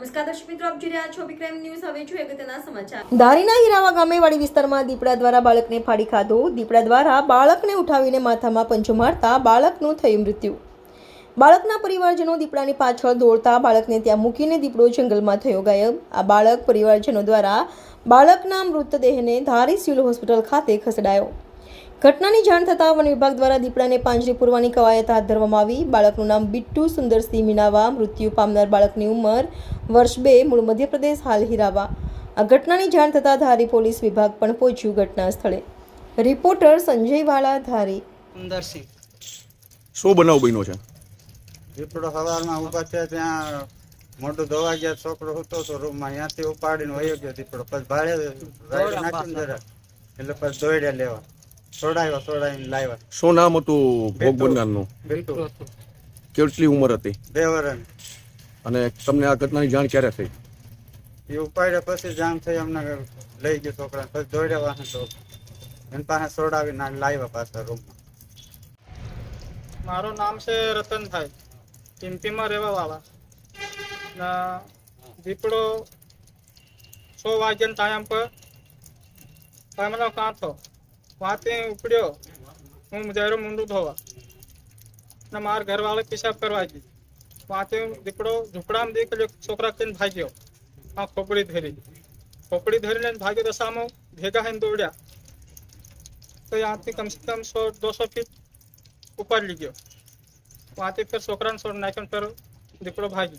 નમસ્કાર હીરાવા ગામે વાડી વિસ્તારમાં દીપડા દ્વારા બાળકને ફાડી ખાધો. દીપડા દ્વારા બાળકને ઉઠાવીને માથામાં પંચો મારતા બાળકનું થયું મૃત્યુ. બાળકના પરિવારજનો દીપડાની પાછળ દોડતા બાળકને ત્યાં મૂકીને દીપડો જંગલમાં થયો ગાયબ. આ બાળક પરિવારજનો દ્વારા બાળકના મૃતદેહને ધારી સિવિલ હોસ્પિટલ ખાતે ખસેડાયો. ઘટનાની જાણ થતાં વન વિભાગ દ્વારા દીપડાને પાંજરે પૂરવાની કવાયત હાથ ધરવામાં આવી. બાળકનું નામ બિટ્ટુ સુંદરસિંહ મીનાવા મૃત્યુ પામનાર બાળકની ઉંમર વર્ષ બે મૂળ મધ્યપ્રદેશ હાલ હિરાવા. આ ઘટનાની જાણ થતાં ધારી પોલીસ વિભાગ પણ પહોંચ્યું ઘટના સ્થળે. રિપોર્ટર સંજય વાળા ધારી. સુંદરસિંહ શું બનાવ બન્યો છે? દીપડો સવારમાં ઊભા છે ત્યાં મોઢું ધોવા ગયા છોકરો હતો તો રૂમમાં ત્યાંથી ઉપાડીને વયો ગયો દીપડો. પછી ભાડે રાઈડ નાખ્યું જરા એટલે પછી દોડ્યા લેવા. છોડાવ્યા છોડાવીને લાવ્યા. શું નામ હતું ભોગ બનનારનું બિલકુલ કેટલી ઉંમર હતી? બે વરણ અને તમને આ ઘટનાની જાણ ક્યારે થઈ? એ ઉપાડ્યા પછી જામ થઈ અમને લઈ ગયો છોકરા પછી દોડ્યા વાહન તો એની પાસે સોડાવી ના લાવ્યા પાછા રૂમમાં. મારું નામ છે રતનભાઈ. પિંપીમાં રહેવા વાળા. ના દીપડો છ વાગ્યાના ટાઈમ પર પામનો કાંઠો વાતે ઉપડ્યો. હું જયરો મુંડું ધોવા. ને મારા ઘરવાળા પેશાબ કરવા ગઈ પાંચે દીકરો ઝૂંપડામાં દીકરો છોકરા થઈને ભાગ્યો. આ ખોપડી ધરી. ખોપડી ધરીને ભાગ્યો તો સામો ભેગા થઈને દોડ્યા. તો ત્યાંથી કમસે કમ સો દોસો ફીટ ઉપાડી ગયો ત્યાંથી ફેર છોકરાને છોડ નાખ્યો ફેર દીકરો ભાગી ગયો